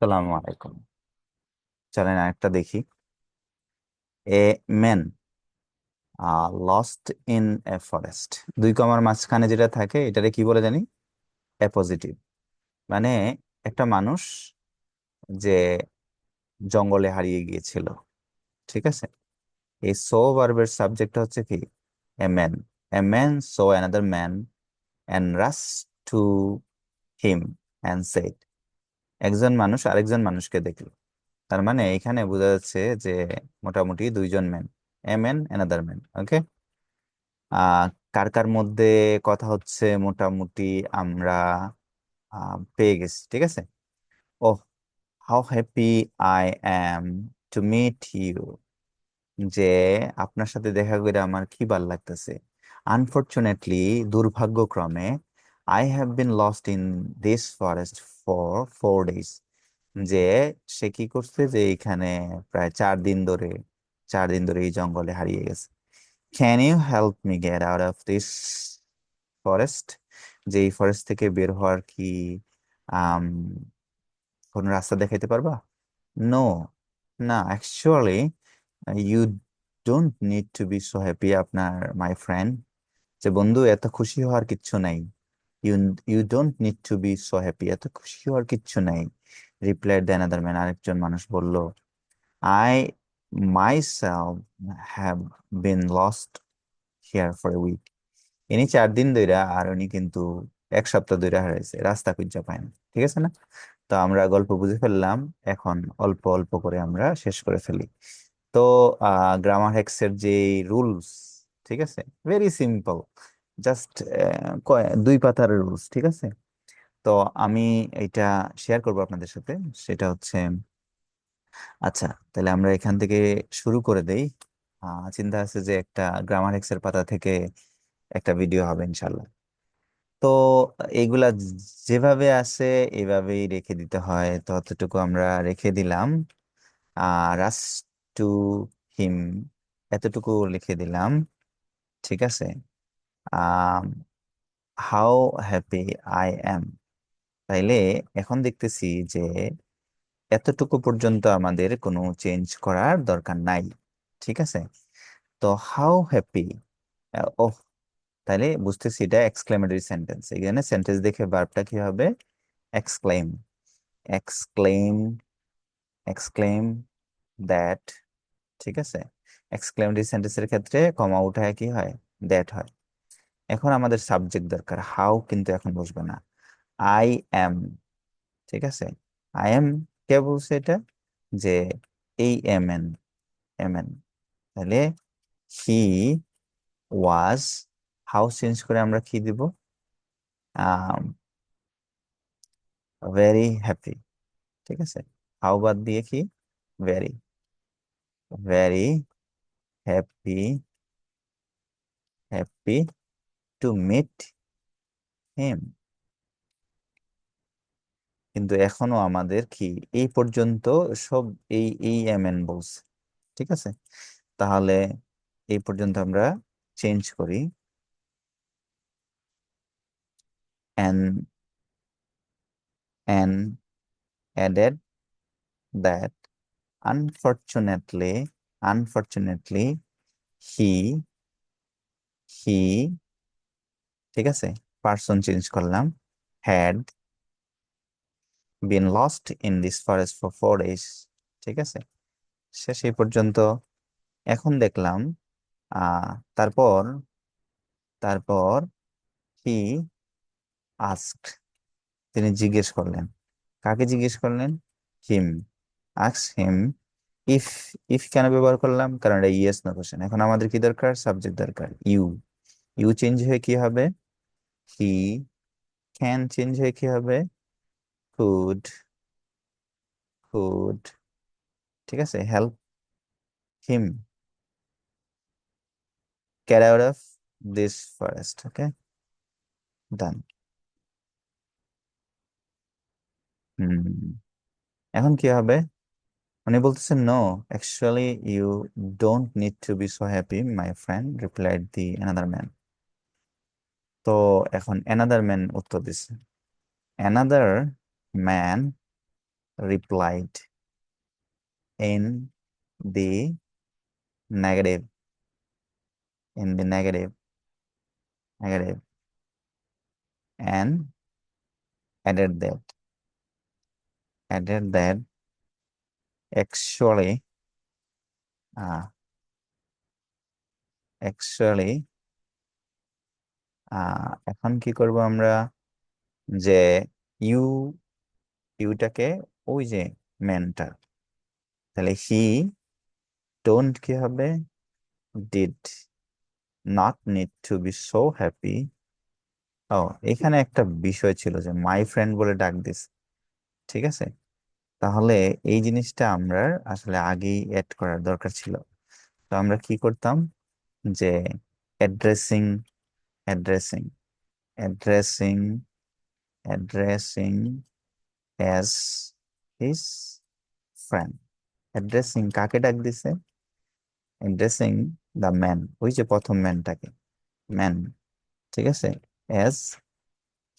সালামু আলাইকুম। চলেন আরেকটা দেখি। A man lost in a forest দুই কমার মাঝখানে যেটা থাকে, এটারে কি বলে জানি? এ পজিটিভ মানে একটা মানুষ যে জঙ্গলে হারিয়ে গিয়েছিল, ঠিক আছে? এই সো ভার্বের সাবজেক্ট হচ্ছে কি? A man a man so another man and rushed to him and said একজন মানুষ আরেকজন মানুষকে দেখল। তার মানে এখানে বোঝা যাচ্ছে যে মোটামুটি দুইজন man a man another man okay কার কার মধ্যে কথা হচ্ছে মোটামুটি আমরা পেয়ে গেছি, ঠিক আছে? ও how happy I am to meet you যে আপনার সাথে দেখা করে আমার কি ভালো লাগতেছে? Unfortunately দুর্ভাগ্যক্রমে I have been lost in this forest for four days যে সে কি করছে যে এখানে প্রায় চার দিন ধরে, চার দিন ধরে এই জঙ্গলে হারিয়ে গেছে। Can you help me get out of this forest যে এই ফরেস্ট থেকে বের হওয়ার কি কোন রাস্তা দেখাইতে পারবা? নো না actually you don't need to be so happy আপনার মাই ফ্রেন্ড যে বন্ধু, এত খুশি হওয়ার কিচ্ছু নাই। You you don't need to be so happy এত খুশি হওয়ার কিচ্ছু নাই। রিপ্লাইড দ্য অ্যানাদার ম্যান আরেকজন মানুষ বলল I myself have been lost here for a week ইনি চার দিন ধইরা আর উনি কিন্তু এক সপ্তাহ ধইরা হারাইছে। রাস্তা খুঁজে পায় না, ঠিক আছে না? তো আমরা গল্প বুঝে ফেললাম। এখন অল্প অল্প করে আমরা শেষ করে ফেলি। তো গ্রামার হ্যাক্সের যে রুলস ঠিক আছে? ভেরি সিম্পল জাস্ট দুই পাতার রুলস ঠিক আছে? তো আমি এটা শেয়ার করব আপনাদের সাথে। সেটা হচ্ছে আচ্ছা তাহলে আমরা এখান থেকে শুরু করে দেই। চিন্তা আছে যে একটা গ্রামার হ্যাক্সের পাতা থেকে একটা ভিডিও হবে ইনশাল্লাহ তো এইগুলা যেভাবে আছে এভাবেই রেখে দিতে হয়। ততটুকু আমরা রেখে দিলাম। রাস টু হিম এতটুকু লিখে দিলাম। ঠিক আছে? হাউ হ্যাপি আই অ্যাম তাইলে এখন দেখতেছি যে এতটুকু পর্যন্ত আমাদের কোনো চেঞ্জ করার দরকার নাই, ঠিক আছে? তো হাউ হ্যাপি ওহ তাহলে বুঝতেছি এটা এক্সক্লেমেটরি সেন্টেন্স এখানে সেন্টেন্স দেখে ভার্বটা কি হবে? এক্সক্লেম এক্সক্লেম এক্সক্লেম দ্যাট ঠিক আছে? এক্সক্লেমেটরি সেন্টেন্সের ক্ষেত্রে কমা উঠায় কি হয়? দ্যাট হয়। এখন আমাদের সাবজেক্ট দরকার হাউ কিন্তু এখন বসবে না। আই এম ঠিক আছে? আই এম কে বলছে এটা? যে এই এম এন এম এন তাহলে হি ওয়াজ হাউ চেঞ্জ করে আমরা কি দিব? ভেরি হ্যাপি ঠিক আছে? হাউ বাদ দিয়ে কি? Very very happy happy to meet him কিন্তু এখনও আমাদের কি? এই পর্যন্ত সব এই এই এম এন বলছে ঠিক আছে? তাহলে এই পর্যন্ত আমরা চেঞ্জ করি। And and added that unfortunately unfortunately he he ঠিক আছে? পার্সন চেঞ্জ করলাম। Had been lost in this forest for four days, ঠিক আছে? শেষ এই পর্যন্ত। এখন দেখলাম তারপর তারপর হি আস্কড তিনি জিজ্ঞেস করলেন। কাকে জিজ্ঞেস করলেন? হিম আক্স হিম ইফ ইফ কেন ব্যবহার করলাম? কারণ এটা ইয়েস না কোশ্চেন এখন আমাদের কি দরকার? সাবজেক্ট দরকার। ইউ ইউ চেঞ্জ হয়ে কি হবে? হি ক্যান চেঞ্জ হয়ে কি হবে কুড কুড ঠিক আছে help him get out of this forest, okay? Done. Hmm এখন কি হবে? উনি বলতেছেন no actually you don't need to be so happy my friend replied the another man তো এখন অ্যানাদার ম্যান উত্তর দিছে another man replied in the negative in the negative negative and added that added that actually uh, actually ah এখন কি করব আমরা? যে you, ইউটাকে ওই যে ম্যানটা তাহলে হি ডোন্ট কি হবে? Did not need to be so happy ও, এখানে একটা বিষয় ছিল যে মাই ফ্রেন্ড বলে ডাক দিস। ঠিক আছে? তাহলে এই জিনিসটা আমরা আসলে আগেই অ্যাড করার দরকার ছিল। তো আমরা কি করতাম? যে addressing addressing addressing addressing as his friend addressing কাকে ডাক দিছে অ্যাড্রেসিং দ্য ম্যান ওই যে প্রথম ম্যানটাকে ম্যান ঠিক আছে as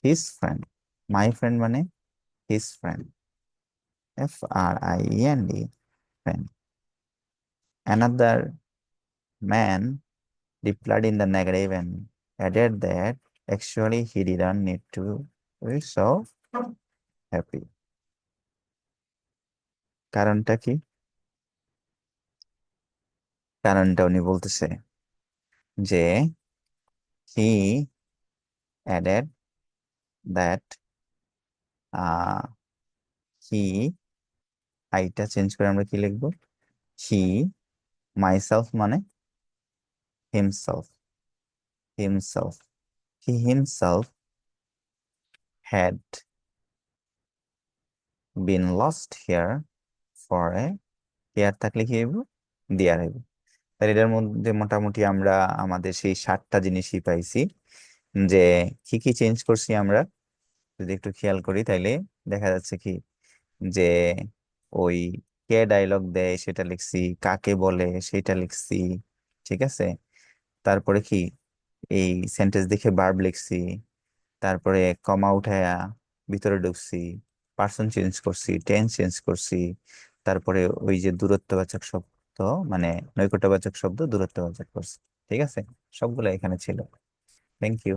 his friend my friend মানে his friend F R I N D friend another man replied in the negative and added that actually he didn't need to be so happy কারণটা কি কারণটা উনি বলতেছে যে he that uh, he আইটা change করে আমরা কি লিখব হি মাইসেলফ মানে himself himself he himself had been lost here for a here থাকলে কি হইব? দেয়ার হইব। তাহলে এটার মধ্যে মোটামুটি আমরা, আমাদের সেই সাতটা জিনিসই পাইছি যে কি কি চেঞ্জ করছি আমরা? যদি একটু খেয়াল করি তাইলে দেখা যাচ্ছে কি যে ওই কে ডায়লগ দেয় সেটা লিখছি, কাকে বলে সেটা লিখছি, ঠিক আছে? তারপরে কি এই সেন্টেন্স দেখে বার্ব লিখছি, তারপরে কমা উঠায়া ভিতরে ঢুকছি পার্সন চেঞ্জ করছি টেন্স চেঞ্জ করছি, তারপরে ওই যে দূরত্ববাচক শব্দ মানে নৈকট্যবাচক শব্দ, দূরত্ববাচক করছি, ঠিক আছে? সবগুলো এখানে ছিল। Thank you